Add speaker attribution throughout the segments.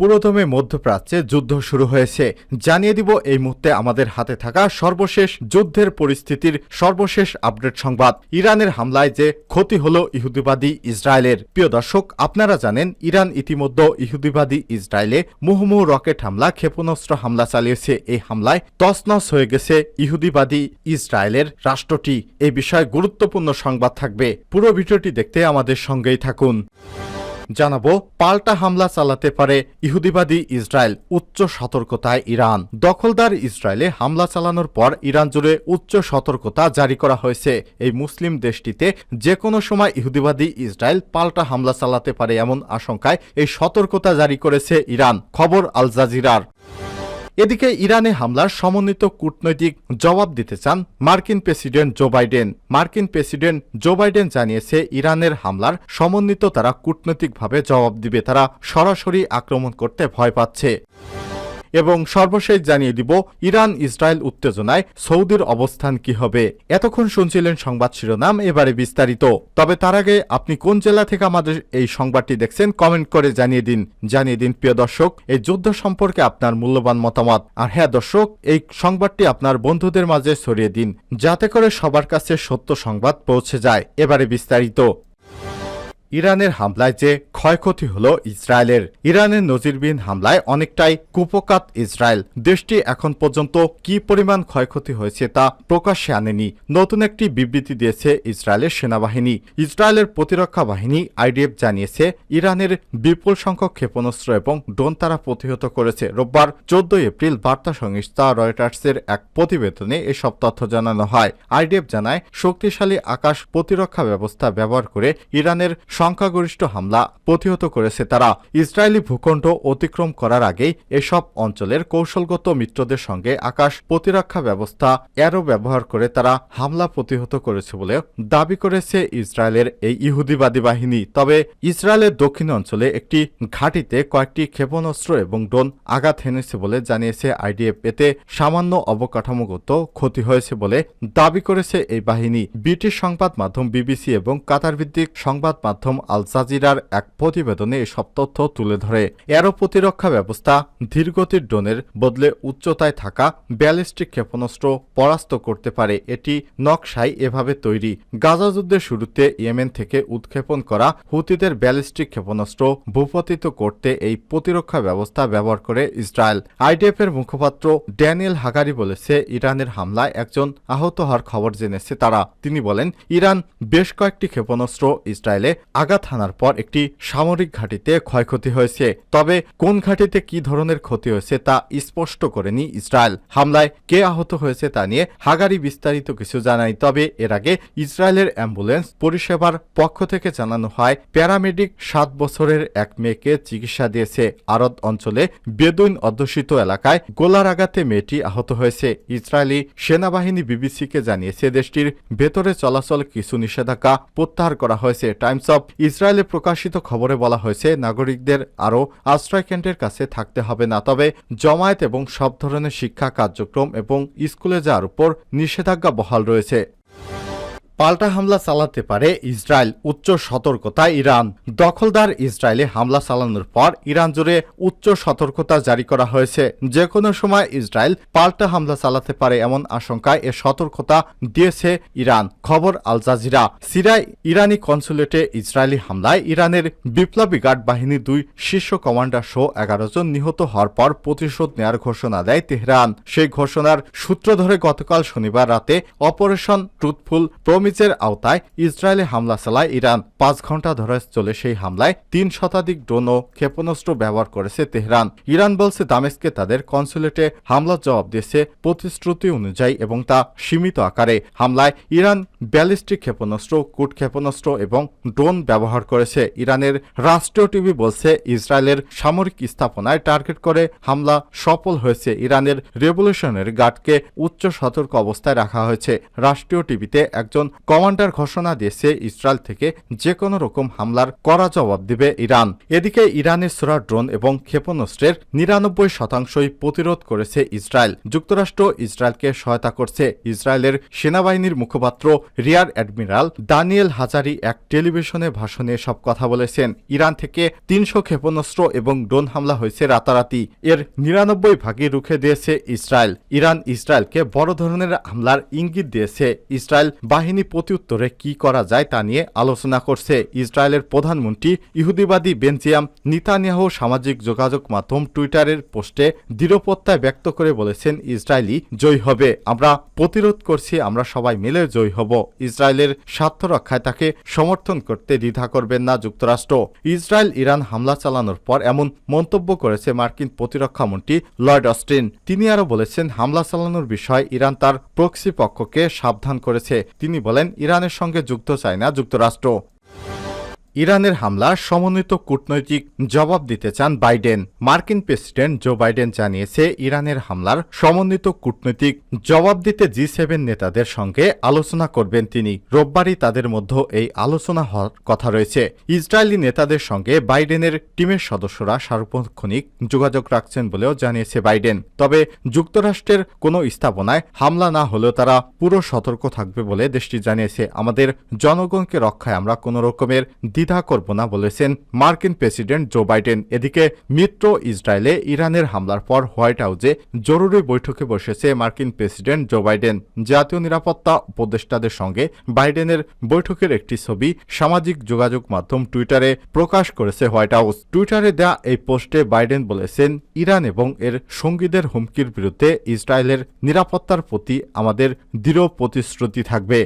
Speaker 1: পুরোদমে মধ্যপ্রাচ্যে যুদ্ধ শুরু হয়েছে। জানিয়ে দিব এই মুহূর্তে আমাদের হাতে থাকা সর্বশেষ যুদ্ধের পরিস্থিতির সর্বশেষ আপডেট সংবাদ। ইরানের হামলায় যে ক্ষতি হল ইহুদিবাদী ইসরায়েলের। প্রিয় দর্শক, আপনারা জানেন, ইরান ইতিমধ্যে ইহুদিবাদী ইসরায়েলে মুহুমুহু রকেট হামলা, ক্ষেপণাস্ত্র হামলা চালিয়েছে। এই হামলায় তছনছ হয়ে গেছে ইহুদিবাদী ইসরায়েলের রাষ্ট্রটি। এ বিষয়ে গুরুত্বপূর্ণ সংবাদ থাকবে। পুরো ভিডিওটি দেখতে আমাদের সঙ্গেই থাকুন। জানাব, পাল্টা হামলা চালাতে পারে ইহুদিবাদী ইসরায়েল উচ্চ সতর্কতায় ইরান। দখলদার ইসরায়েলে হামলা চালানোর পর ইরান জুড়ে উচ্চ সতর্কতা জারি করা হয়েছে। এই মুসলিম দেশটিতে যে কোনো সময় ইহুদিবাদী ইসরায়েল পাল্টা হামলা চালাতে পারে এমন আশঙ্কায় এই সতর্কতা জারি করেছে ইরান। খবর আল জাজিরার। এদিকে ইরানে হামলার সমন্বিত কূটনৈতিক জবাব দিতে চান মার্কিন প্রেসিডেন্ট জো বাইডেন। মার্কিন প্রেসিডেন্ট জো বাইডেন জানিয়েছে, ইরানের হামলার সমন্বিত তারা কূটনৈতিকভাবে জবাব দিবে, তারা সরাসরি আক্রমণ করতে ভয় পাচ্ছে। এবং সর্বশেষ জানিয়ে দিব ইরান ইসরায়েল উত্তেজনায় সৌদির অবস্থান কি হবে। এতক্ষণ শুনছিলেন সংবাদ শিরোনাম, এবারে বিস্তারিত। তবে তার আগে আপনি কোন জেলা থেকে আমাদের এই সংবাদটি দেখছেন, কমেন্ট করে জানিয়ে দিন। জানিয়ে দিন, প্রিয় দর্শক, এই যুদ্ধ সম্পর্কে আপনার মূল্যবান মতামত। আর হ্যাঁ দর্শক, এই সংবাদটি আপনার বন্ধুদের মাঝে ছড়িয়ে দিন, যাতে করে সবার কাছে সত্য সংবাদ পৌঁছে যায়। এবারে বিস্তারিত। ইরানের হামলায় যে ক্ষয়ক্ষতি হল ইসরায়েলের। ইরানের নজিরবিহীন হামলায় অনেকটাই কুপকাত ইসরায়েল। দেশটি এখন পর্যন্ত কি পরিমাণ ক্ষয়ক্ষতি হয়েছে তা প্রকাশ্যে আনেনি। নতুন একটি বিবৃতি দিয়েছে ইসরায়েলের সেনাবাহিনী। ইসরায়েলের প্রতিরক্ষা বাহিনী আইডিএফ জানিয়েছে, ইরানের বিপুল সংখ্যক ক্ষেপণাস্ত্র এবং ড্রোন তারা প্রতিহত করেছে। রোববার চোদ্দ এপ্রিল বার্তা সংস্থা রয়টার্সের এক প্রতিবেদনে এসব তথ্য জানানো হয়। আইডিএফ জানায়, শক্তিশালী আকাশ প্রতিরক্ষা ব্যবস্থা ব্যবহার করে ইরানের সংখ্যাগরিষ্ঠ হামলা প্রতিহত করেছে তারা। ইসরায়েলি ভূখণ্ড অতিক্রম করার আগেই এসব অঞ্চলের কৌশলগত মিত্রদের সঙ্গে আকাশ প্রতিরক্ষা ব্যবস্থা এরও ব্যবহার করে তারা হামলা প্রতিহত করেছে বলে দাবি করেছে ইসরায়েলের এই ইহুদিবাদী বাহিনী। তবে ইসরায়েলের দক্ষিণ অঞ্চলে একটি ঘাঁটিতে কয়েকটি ক্ষেপণাস্ত্র এবং ড্রোন আঘাত হেনেছে বলে জানিয়েছে আইডিএফ। এতে সামান্য অবকাঠামোগত ক্ষতি হয়েছে বলে দাবি করেছে এই বাহিনী। ব্রিটিশ সংবাদ মাধ্যম বিবিসি এবং কাতার ভিত্তিক সংবাদ মাধ্যম আল জাজিরার এক প্রতিবেদনে এসব তথ্য তুলে ধরে। এরো প্রতিরক্ষা ব্যবস্থা ধীরগতির ড্রোনের বদলে উচ্চতায় থাকা ব্যালিস্টিক ক্ষেপণাস্ত্র পরাস্ত করতে পারে। এটি নকশাই এভাবে তৈরি। গাজা যুদ্ধের শুরুতে ইয়েমেন থেকে উৎক্ষেপণ করা হুতিদের ব্যালিস্টিক ক্ষেপণাস্ত্র ভূপতিত করতে এই প্রতিরক্ষা ব্যবস্থা ব্যবহার করে ইসরায়েল। আইডিএফ এর মুখপাত্র ড্যানিয়েল হাগারি বলেছে, ইরানের হামলায় একজন আহত হওয়ার খবর জেনেছে তারা। তিনি বলেন, ইরান বেশ কয়েকটি ক্ষেপণাস্ত্র ইসরায়েলে আঘাত হানার পর একটি সামরিক ঘাঁটিতে ক্ষয়ক্ষতি হয়েছে। তবে কোন ঘাঁটিতে কি ধরনের ক্ষতি হয়েছে তা স্পষ্ট করেনি ইসরায়েল। হামলায় কে আহত হয়েছে তা নিয়ে হাগারি বিস্তারিত কিছু জানায় তবে এর আগে ইসরায়েলের অ্যাম্বুলেন্স পরিষেবার পক্ষ থেকে জানানো হয়, প্যারামেডিক সাত বছরের এক মেয়েকে চিকিৎসা দিয়েছে। আরদ অঞ্চলে বেদুইন অধ্যুষিত এলাকায় গোলার আঘাতে মেয়েটি আহত হয়েছে। ইসরায়েলি সেনাবাহিনী বিবিসিকে জানিয়েছে, দেশটির ভেতরে চলাচল কিছু নিষেধাজ্ঞা প্রত্যাহার করা হয়েছে। টাইমস অব ইসরায়েলে প্রকাশিত খবরে বলা হয়েছে, নাগরিকদের আরও আশ্রয়কেন্দ্রের কাছে থাকতে হবে না, তবে জমায়েত এবং সব ধরনের শিক্ষা কার্যক্রম এবং স্কুলে যাওয়ার উপর নিষেধাজ্ঞা বহাল রয়েছে। পাল্টা হামলা চালাতে পারে ইসরায়েল উচ্চ সতর্কতা ইরান। দখলদার ইসরায়েলে হামলা চালানোর পর ইরান জুড়ে উচ্চ সতর্কতা জারি করা হয়েছে। যে কোনো সময় ইসরায়েল পাল্টা হামলা চালাতে পারে এমন আশঙ্কায় এ সতর্কতা দিয়েছে ইরান। খবর আল জাজিরা। সিরায় ইরানি কনসুলেটে ইসরায়েলি হামলায় ইরানের বিপ্লবী গার্ড বাহিনীর দুই শীর্ষ কমান্ডার সহ এগারো জন নিহত হওয়ার পর প্রতিশোধ নেয়ার ঘোষণা দেয় তেহরান। সেই ঘোষণার সূত্র ধরে গতকাল শনিবার রাতে অপারেশন ট্রুথফুল প্রমি প্রমিসের আওতায় ইসরায়েলে হামলা চালায় ইরান। পাঁচ ঘণ্টা ধরে চলে সেই হামলায় তিন শতাধিক ড্রোন ও ক্ষেপণাস্ত্র ব্যবহার করেছে তেহরান। ইরান বলছে, দামেস্কে তাদের কনসুলেটে হামলার জবাব দিয়েছে প্রতিশ্রুতি অনুযায়ী এবং তা সীমিত আকারে। হামলায় ইরান ব্যালিস্টিক ক্ষেপণাস্ত্র, কুট ক্ষেপণাস্ত্র এবং ড্রোন ব্যবহার করেছে। ইরানের রাষ্ট্রীয় টিভি বলছে, ইসরায়েলের সামরিক স্থাপনায় টার্গেট করে হামলা সফল হয়েছে। ইরানের রেভলিউশনের গার্ডকে উচ্চ সতর্ক অবস্থায় রাখা হয়েছে। রাষ্ট্রীয় টিভিতে একজন কমান্ডার ঘোষণা দিয়েছে ইসরায়েল থেকে যে কোনো রকম হামলার করা জবাব দিবে ইরান। এদিকে ইরানের সোরা ড্রোন এবং ক্ষেপণাস্ত্রের নিরানব্বই শতাংশই প্রতিরোধ করেছে ইসরায়েল। যুক্তরাষ্ট্র ইসরায়েলকে সহায়তা করছে। ইসরায়েলের সেনাবাহিনীর মুখপাত্র রিয়ার অ্যাডমিরাল দানিয়েল হাজারি এক টেলিভিশনে ভাষণে সব কথা বলেছেন। ইরান থেকে তিনশো ক্ষেপণাস্ত্র এবং ড্রোন হামলা হয়েছে রাতারাতি। এর নিরানব্বই ভাগই রুখে দিয়েছে ইসরায়েল। ইরান ইসরায়েলকে বড় ধরনের হামলার ইঙ্গিত দিয়েছে। ইসরায়েল বাহিনী প্রত্যুত্তরে কি করা যায় তা নিয়ে আলোচনা করছে ইসরায়েলের প্রধানমন্ত্রী ইহুদিবাদী বেনজিয়াম নিতানিয়াহু সামাজিক যোগাযোগ মাধ্যম টুইটারের পোস্টে দৃঢ়প্রত্যয় ব্যক্ত করে বলেছেন ইসরায়েলি জয়ী হবে। আমরা প্রতিরোধ করছি, আমরা সবাই মিলে জয়ী হব। ইসরায়েলের স্বার্থ রক্ষায় তাকে সমর্থন করতে দ্বিধা করবেন না যুক্তরাষ্ট্র। ইসরায়েল ইরান হামলা চালানোর পর এমন মন্তব্য করেছে মার্কিন প্রতিরক্ষা মন্ত্রী লয়েড অস্টিন। তিনি আরও বলেছেন, হামলা চালানোর বিষয়ে ইরান তার প্রক্সি পক্ষকে সাবধান করেছে। তিনি বলেন ইরানের সঙ্গে যুক্ত চায় না যুক্তরাষ্ট্র। ইরানের হামলা সমন্বিত কূটনৈতিক জবাব দিতে চান বাইডেন। মার্কিন প্রেসিডেন্ট জো বাইডেন জানিয়েছে, ইরানের হামলার সমন্বিত কূটনৈতিক জবাব দিতে জি সেভেন নেতাদের সঙ্গে আলোচনা করবেন তিনি। রোববারই তাদের মধ্যে এই আলোচনা হওয়ার কথা রয়েছে। ইসরায়েলি নেতাদের সঙ্গে বাইডেনের টিমের সদস্যরা সার্বক্ষণিক যোগাযোগ রাখছেন বলেও জানিয়েছে বাইডেন। তবে যুক্তরাষ্ট্রের কোনো স্থাপনায় হামলা না হলেও তারা পুরো সতর্ক থাকবে বলে দেশটি জানিয়েছে। আমাদের জনগণকে রক্ষায় আমরা কোনো রকমের দ্বিধা করব না বলেছেন মার্কিন প্রেসিডেন্ট জো বাইডেন। এদিকে মিত্র ইসরায়েলে ইরানের হামলার পর হোয়াইট হাউসে জরুরি বৈঠকে বসেছে মার্কিন প্রেসিডেন্ট জো বাইডেন। জাতীয় নিরাপত্তা উপদেষ্টাদের সঙ্গে বাইডেনের বৈঠকের একটি ছবি সামাজিক যোগাযোগ মাধ্যম টুইটারে প্রকাশ করেছে হোয়াইট হাউস। টুইটারে দেয়া এই পোস্টে বাইডেন বলেছেন, ইরান এবং এর সঙ্গীদের হুমকির বিরুদ্ধে ইসরায়েলের নিরাপত্তার প্রতি আমাদের দৃঢ় প্রতিশ্রুতি থাকবে।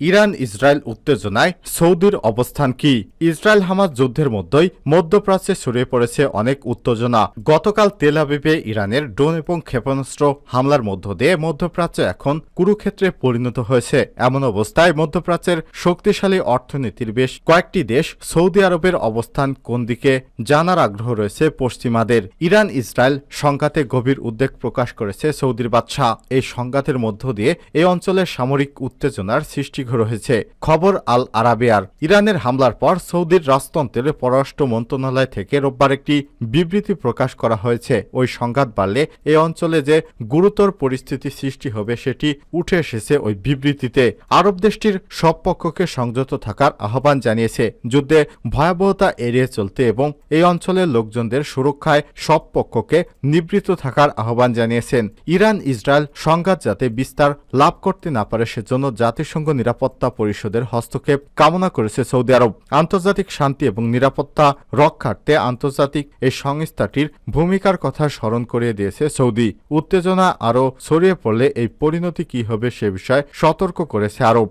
Speaker 1: ইরান ইসরায়েল উত্তেজনায় সৌদির অবস্থান কি? ইসরায়েল হামাজ যুদ্ধের মধ্যেই মধ্যপ্রাচ্যে ছড়িয়ে পড়েছে অনেক উত্তেজনা। গতকাল তেল আবিবে ইরানের ড্রোন এবং ক্ষেপণাস্ত্র হামলার মধ্য দিয়ে মধ্যপ্রাচ্য এখন কুরুক্ষেত্রে পরিণত হয়েছে। এমন অবস্থায় মধ্যপ্রাচ্যের শক্তিশালী অর্থনীতির বেশ কয়েকটি দেশ সৌদি আরবের অবস্থান কোন দিকে জানার আগ্রহ রয়েছে পশ্চিমাদের। ইরান ইসরায়েল সংঘাতে গভীর উদ্বেগ প্রকাশ করেছে সৌদির বাদশাহ। এই সংঘাতের মধ্য দিয়ে এই অঞ্চলের সামরিক উত্তেজনার সৃষ্টি রয়েছে। খবর আল আরাবিয়ার। ইরানের হামলার পর সৌদির রাজতন্ত্রের পররাষ্ট্র মন্ত্রণালয় থেকে রোববার একটি বিবৃতি প্রকাশ করা হয়েছে। ওই সংঘাত বাড়লে এই অঞ্চলে যে গুরুতর পরিস্থিতি সৃষ্টি হবে সেটি উঠে এসেছে ওই বিবৃতিতে। আরব দেশটির সব পক্ষকে সংযত থাকার আহ্বান জানিয়েছে। যুদ্ধে ভয়াবহতা এড়িয়ে চলতে এবং এই অঞ্চলের লোকজনদের সুরক্ষায় সব পক্ষকে নিবৃত থাকার আহ্বান জানিয়েছেন। ইরান ইসরায়েল সংঘাত যাতে বিস্তার লাভ করতে না পারে সেজন্য জাতিসংঘ নিরাপত্তা পরিষদের হস্তক্ষেপ কামনা করেছে সৌদি আরব। আন্তর্জাতিক শান্তি এবং নিরাপত্তা রক্ষার্থে আন্তর্জাতিক এই সংস্থাটির ভূমিকার কথা স্মরণ করিয়ে দিয়েছে সৌদি। উত্তেজনা আরও ছড়িয়ে পড়লে এই পরিণতি কি হবে সে বিষয়ে সতর্ক করেছে আরব।